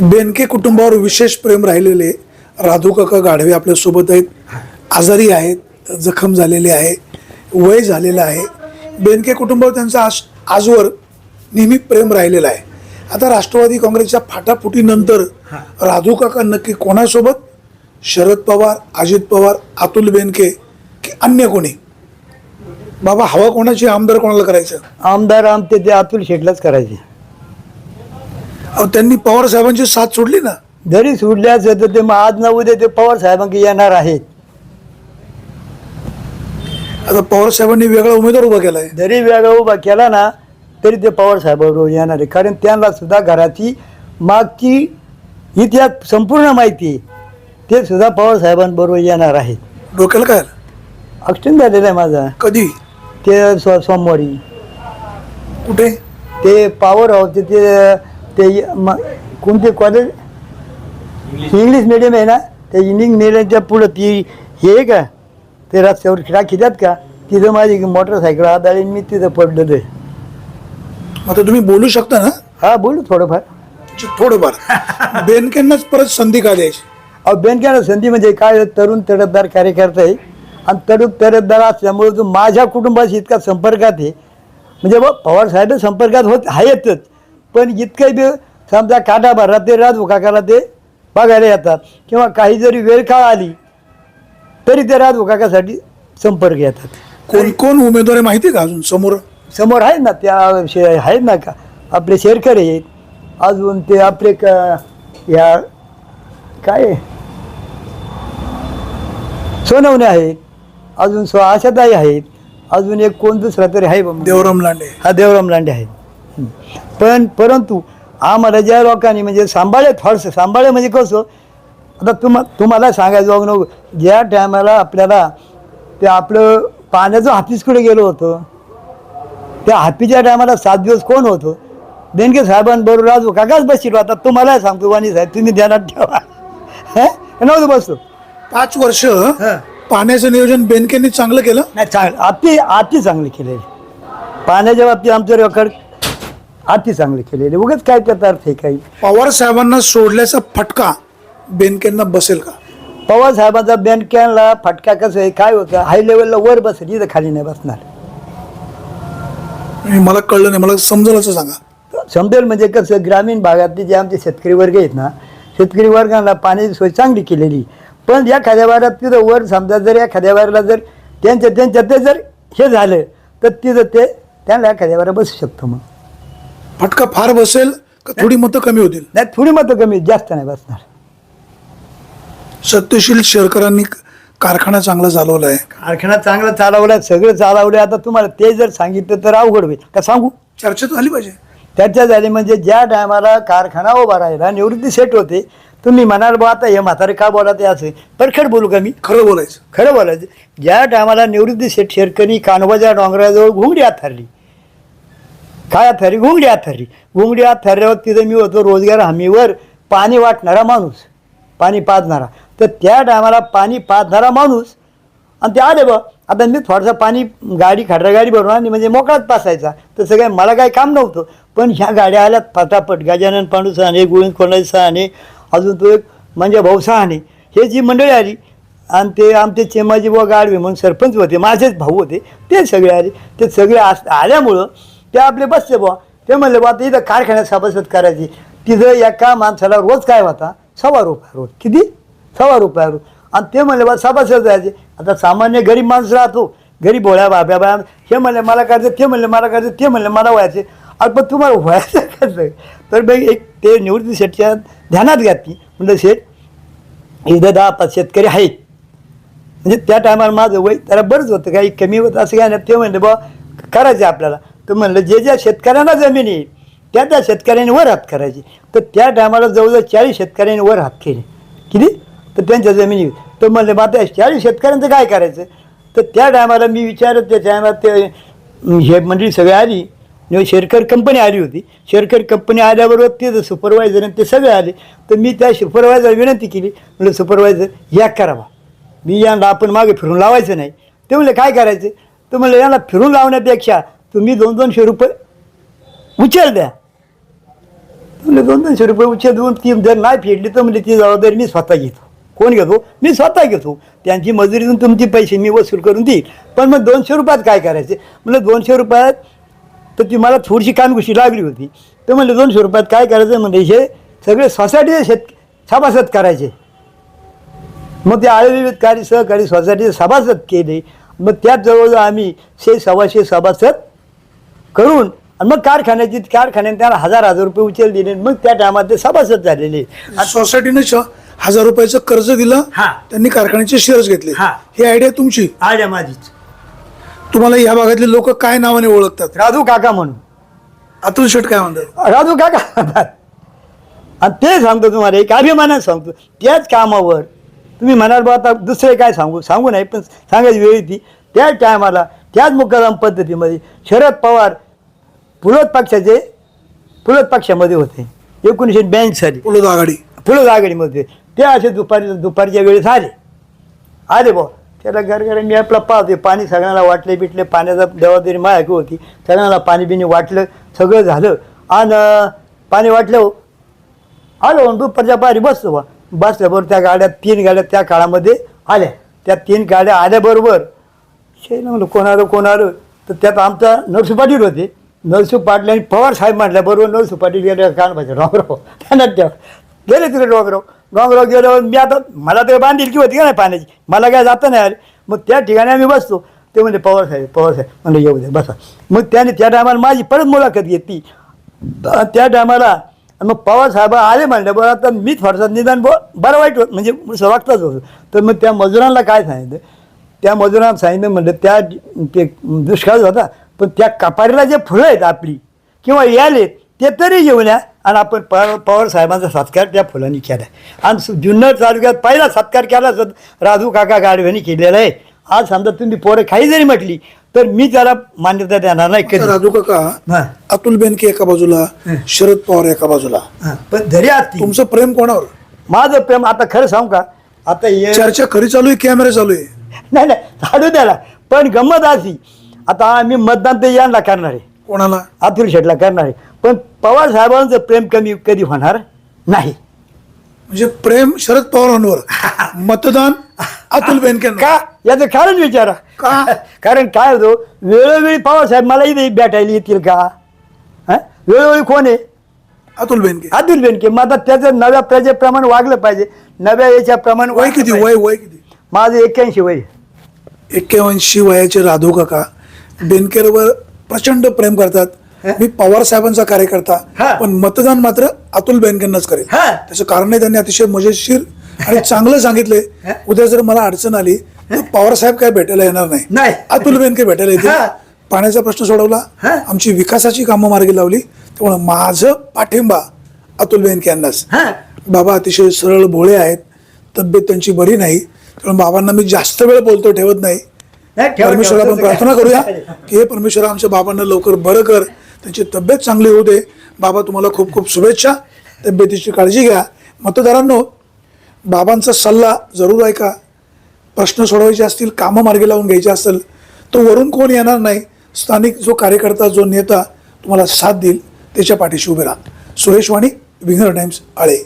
बेनके कुटुंबावर विशेष प्रेम राहिलेले राधू काका गाढवे आपल्यासोबत आहेत. आजारी आहेत जखम झालेले आहे वय झालेलं आहे. बेनके कुटुंबावर त्यांचं आज आजवर नेहमी प्रेम राहिलेलं आहे. आता राष्ट्रवादी काँग्रेसच्या फाटाफुटीनंतर राधू काका नक्की कोणासोबत? शरद पवार अजित पवार अतुल बेनके की अन्य कोणी? बाबा हवा कोणाची आमदार कोणाला करायचं? आमदार आमचे ते अतुल शेटलाच करायचे. अहो त्यांनी पवार साहेबांची साथ सोडली ना? जरी सोडले असेल तर ते मग आज ना उद्या ते पवार साहेबांकडे येणार आहेत. आता पवार साहेबांनी वेगळा उमेदवार उभा केलाय. जरी वेगळा उभा केला ना तरी ते पवार साहेबाबरोबर येणार आहे कारण त्यांना सुद्धा घराची मागची इतिहास संपूर्ण माहिती आहे. ते सुद्धा पवार साहेबांबरोबर येणार आहेत. डोक्याला काय आलं? झालेला आहे माझा. कधी? ते सोमवारी. कुठे? ते पॉवर हाऊसचे ते ते म- कोणते कॉलेज इंग्लिश मिडियम आहे ना? त्या इंग्लिश मिडियमच्या पुढं ती हे आहे का? ते रस्त्यावर राखी द्यात का? तिथं माझी मोटरसायकल आधाळे मी तिथं पडलेलं आहे. आता तुम्ही बोलू शकता ना? हा बोलू थोडंफार. थोडंफार. बेनकेंनाच परत संधी का द्यायची? अहो बँकेला संधी म्हणजे काय? तरुण तडफदार कार्यकर्ता आहे. आणि तरुण तडफदार असल्यामुळे तो माझ्या कुटुंबाशी इतका संपर्कात आहे. म्हणजे बघ पवार साहेब संपर्कात होत आहेतच पण इतकं बी समजा काटा भरला ते राजू काकाला ते बघायला येतात. किंवा काही जरी वेळ काळ आली तरी ते राजू काकासाठी संपर्क येतात. कोण कोण उमेदवार आहे माहिती आहे का अजून? समोर? समोर आहेत ना त्या शे आहेत ना का? आपले शेरकर आहेत. अजून ते आपले क या काय? सोनवणे आहेत. अजून स्व आशाताई आहेत. अजून एक कोण दुसरा तरी आहे बा. देवराम लांडे. हा देवराम लांडे आहेत. हं. पण परंतु आम्हाला ज्या लोकांनी म्हणजे सांभाळे थोडंसं सांभाळे म्हणजे कसं? आता तुम्हा तुम्हाला सांगायचं बघ नको ज्या टायमाला आपल्याला ते आपलं पाण्याचं हाफिस कुठे गेलो होतं? त्या हाफीच्या टायमाला सात दिवस कोण होतं? बेनके साहेबांबरोबर राजू काकाच बसलो आता तुम्हाला सांगतो वाणी साहेब तुम्ही ध्यानात ठेवा. हं? नव्हतं बसलो. पाच वर्ष पाण्याचं नियोजन बेनकेंनी चांगलं केलं? नाही चांगलं. अति अति चांगले केलेले. पाण्याच्या बाबतीत आमचं रेकॉर्ड अति चांगले केलेले. उगाच काय त्याचा अर्थ आहे काही? पवार साहेबांना सोडल्याचा फटका बेनकेंना बसेल का? पवार साहेबांचा बँकेला फटका कसं आहे काय होतं? हाय लेवलला वर बसेल इथं खाली नाही बसणार. हे मला कळलं नाही. मला समजलं असं सांगा. समजेल म्हणजे कसं ग्रामीण भागातले जे आमचे शेतकरी वर्ग आहेत ना शेतकरी वर्गाला पाण्याची सोय चांगली केलेली. पण एखाद्या वारात तिथं वर समजा जर एखाद्या वाराला जर त्यांच्या त्यांच्या ते जर हे झालं तर तिथं ते त्यांना एखाद्या वारा बसू शकतो मग. फटका फार बसेल का थोडी मतं कमी होतील? नाही थोडी मतं कमी जास्त नाही बसणार. सत्यशील शेरकरांनी कारखाना चांगला चालवला आहे कारखाना चांगला चालवला सगळं चालवलं. आता तुम्हाला ते जर सांगितलं तर अवघड होईल. का सांगू? चर्चा झाली पाहिजे. त्याच्या झाली म्हणजे ज्या टायमाला कारखाना उभा राहिला निवृत्ती सेट होते तुम्ही म्हणाल बा आता हे म्हातारे का बोला ते असे? परखड बोलू का मी? खरं बोलायचं. खरं बोलायचं. ज्या टायमाला निवृत्ती सेट शेरकरी कानवाच्या डोंगराजवळ घुंगडी आत ठरली काय आत घुंगडी आत ठरली घुंगडी आत तिथं मी होतो रोजगार हमीवर पाणी वाटणारा माणूस पाणी पाजणारा. तर त्या टायमाला पाणी पाजणारा माणूस आणि ते आले बा. आता मी थोडंसं पाणी गाडी खडरा गाडी भरून आणि म्हणजे मोकळाच पासायचा तर सगळ्या मला काही काम नव्हतं. पण ह्या गाड्या आल्यात फटाफट गजानन पांडू सहाने गोविंद कोणाजी सहाने अजून तो एक म्हणजे भाऊ सहाने हे जी मंडळी आली आणि ते आमचे चेमाजी बुवा गाडवे म्हणून सरपंच होते माझेच भाऊ होते ते सगळे आले. ते सगळे आस आल्यामुळं ते आपले बसले बुवा. ते म्हणले बुवा इथं कारखान्यात सभासद करायची. तिथं एका माणसाला रोज काय होता? सव्वा रुपया रोज. किती? सव्वा रुपया रोज. आणि ते म्हणले बा सभासद जायचे आता सामान्य गरीब माणूस राहतो. गरीब भोळ्या बाब्या बाया. हे म्हणले मला करायचं ते म्हणले मला करायचं ते म्हणले मला व्हायचे. अरे पण तुम्हाला व्हायचं कसं? तर बाई एक ते निवृत्ती शेठच्या ध्यानात घातली म्हणलं शेठ इथं दहा पाच शेतकरी आहेत. म्हणजे त्या टायमाला माझं वय त्याला बरंच होतं. काही कमी होतं असं काय नाही. ते म्हणले बा करायचे आपल्याला. तर म्हणलं जे ज्या शेतकऱ्यांना जमीन आहे त्या त्या शेतकऱ्यांनी वर हात करायची. तर त्या टायमाला जवळजवळ चाळीस शेतकऱ्यांनी वर हात केले. किती? तर त्यांच्या जमिनी. तर म्हणले मग आता चाळीस शेतकऱ्यांचं काय करायचं? तर त्या टायमाला मी विचारत त्या टायमात ते हे मंडळी सगळे आली. म्हणजे शेरकर कंपनी आली होती. शेरकर कंपनी आल्याबरोबर ते सुपरवायझर आणि ते सगळे आले. तर मी त्या सुपरवायझर विनंती केली. म्हणलं सुपरवायझर या करावा. मी यांना आपण मागे फिरून लावायचं नाही. ते म्हणले काय करायचं? तर म्हणलं यांना फिरून लावण्यापेक्षा तुम्ही दोन दोनशे रुपये उचल द्या. म्हणले दोन दोनशे रुपये उचल देऊन ती जर नाही फेडली तर म्हणजे ती जबाबदारी मी स्वतः घेतो. कोण घेतो? मी स्वतः घेतो. त्यांची मजुरीतून तुमचे पैसे मी वसूल करून देईल. पण मग दोनशे रुपयात काय करायचे? म्हणलं दोनशे रुपयात तर ती मला थोडीशी कानगुशी लागली होती. तर म्हणले दोनशे रुपयात काय करायचं? म्हणजे हे सगळे सोसायटीचे शेत सभासद करायचे. मग ते आयुर्वेदकारी सहकारी सोसायटीचे सभासद केले. मग त्यात जवळजवळ आम्ही शे सव्वाशे सभासद करून आणि मग कारखान्याची कारखान्याने त्याला हजार हजार रुपये उचल दिले मग त्या टायमात ते सभासद झालेले. सोसायटीने श- हजार रुपयाचं कर्ज दिलं हा. त्यांनी कारखान्याचे शेअर्स घेतले. हा. ही आयडिया तुमची? आड्या माझीच. तुम्हाला या भागातले लोक काय नावाने ओळखतात? राजू काका म्हणून. अतुल शेट काय म्हणतात? राजू काका म्हणतात. आणि ते सांगतो तुम्हाला एक अभिमानात सांगतो. त्याच कामावर तुम्ही म्हणाल बा आता दुसरे काय सांगू? सांगू नाही पण सांगायची वेळ ती त्याच टायमाला त्याच मुक्काम पद्धतीमध्ये शरद पवार पुलत पक्षाचे पुलत पक्षामध्ये होते. एकोणीसशे ब्याऐंशी साली. उलट आघाडी. फुलं आघाडीमध्ये. ते असे दुपारी दुपारच्या वेळेस आले. आले बा त्याला घर मी आपला पाहते पाणी सगळ्यांना वाटले बिटले पाण्याचा जबाबदारी माझ्याकडे होती. सगळ्यांना पाणी बिणी वाटलं सगळं झालं. आणि पाणी वाटलं हो. आलो दुपारच्या पारी बसतो बा बसल्याबरोबर त्या गाड्या तीन गाड्या त्या काळामध्ये आल्या. त्या तीन गाड्या आल्याबरोबर शेण म्हणलं कोण आलं कोण आलं तर त्यात आमचा नरसू पाटील होते. नरसू पाटील आणि पवार साहेब म्हटल्याबरोबर नरसू पाटील गेले कान पाहिजे डोंगराव. त्यांना ठेव गेले तिकडे डोंगराव. डोंगराव गेल्यावर मी आता मला ते बांधील की होती का नाही पाण्याची? मला काय जाता नाही आले मग त्या ठिकाणी आम्ही बसतो. ते म्हणजे पवार साहेब पवार साहेब. म्हणलं येऊ दे बसा. मग त्याने त्या टायमाला माझी परत मुलाखत घेतली. त्या टायमाला मग पवार साहेब आले म्हणले बरं आता मी थोडंसं निदान ब बरं वाईट होत म्हणजे वागताच होतं. तर मग त्या मजुरांना काय सांगितलं? त्या मजुरांना सांगितलं म्हणलं त्या ते दुष्काळ होता. पण त्या कपारीला जे फुलं आहेत आपली किंवा याले ते तरी घेऊन या आणि आपण पवार पवार साहेबांचा सत्कार त्या फुलांनी केला आणि सु- जुन्नर तालुक्यात पहिला सत्कार केला राजू काका गाडव्यांनी केलेला आहे. आज समजा तुम्ही पोरं काही जरी म्हटली तर मी त्याला मान्यता देणार नाही कधी. राजू काका अतुल बेनके एका बाजूला शरद पवार एका बाजूला. पण जरी असती तुमचं प्रेम कोणावर? माझं प्रेम आता खरं सांगू का? आता चर्चा खरी चालू आहे कॅमेरा चालू आहे? नाही नाही चालू द्याला पण गंमत अशी आता आम्ही मतदान तर यांना करणार आहे. कोणाला? अतुल शेटला करणार आहे. पण पवार साहेबांचं प्रेम कमी कधी होणार नाही. म्हणजे प्रेम शरद पवारांवर. मतदान अतुल बेनके का? याचं कारण विचारा. का? कारण काय होतो? वेळोवेळी पवार साहेब मला इथे भेटायला येतील का? हं? वेळोवेळी कोण आहे? अतुल बेनके. अतुल बेनके. मग आता त्याचं नव्या प्रजेप्रमाणे वागलं पाहिजे. नव्या याच्याप्रमाणे वय वागलं किती पाहिजे. वय वय किती? माझं एक्क्याऐंशी वय एक्क्याऐंशी वयाचे राधू काका. बेनकेवर प्रचंड प्रेम करतात? मी पवार साहेबांचा कार्यकर्ता. पण मतदान मात्र अतुल बेनकेंनाच करेल. त्याचं कारण त्यांनी अतिशय मजेशीर आणि चांगलं सांगितलंय हं? उद्या जर मला अडचण आली तर पवार साहेब काय भेटायला येणार नाही. अतुल बेनके भेटायला येतील. पाण्याचा प्रश्न सोडवला. आमची विकासाची कामं मार्गी लावली त्यामुळे माझं पाठिंबा अतुल बेनके यांनाच बाबा अतिशय सरळ भोळे आहेत तब्येत त्यांची बरी नाही त्यामुळे बाबांना मी जास्त वेळ बोलतो ठेवत नाही परमेश्वरा आपण प्रार्थना. करूया की हे परमेश्वरा आमच्या बाबांना लवकर बरं कर. त्यांची तब्येत चांगली होऊ दे. बाबा तुम्हाला खूप खूप शुभेच्छा. तब्येतीची काळजी घ्या. मतदारांनो बाबांचा सल्ला जरूर ऐका. प्रश्न सोडवायचे असतील कामं मार्गी लावून घ्यायचे असेल तर वरून कोण येणार नाही? स्थानिक जो कार्यकर्ता जो नेता तुम्हाला साथ देईल त्याच्या पाठीशी उभे राहा. सुरेश वाणी विंगर टाइम्स आळे.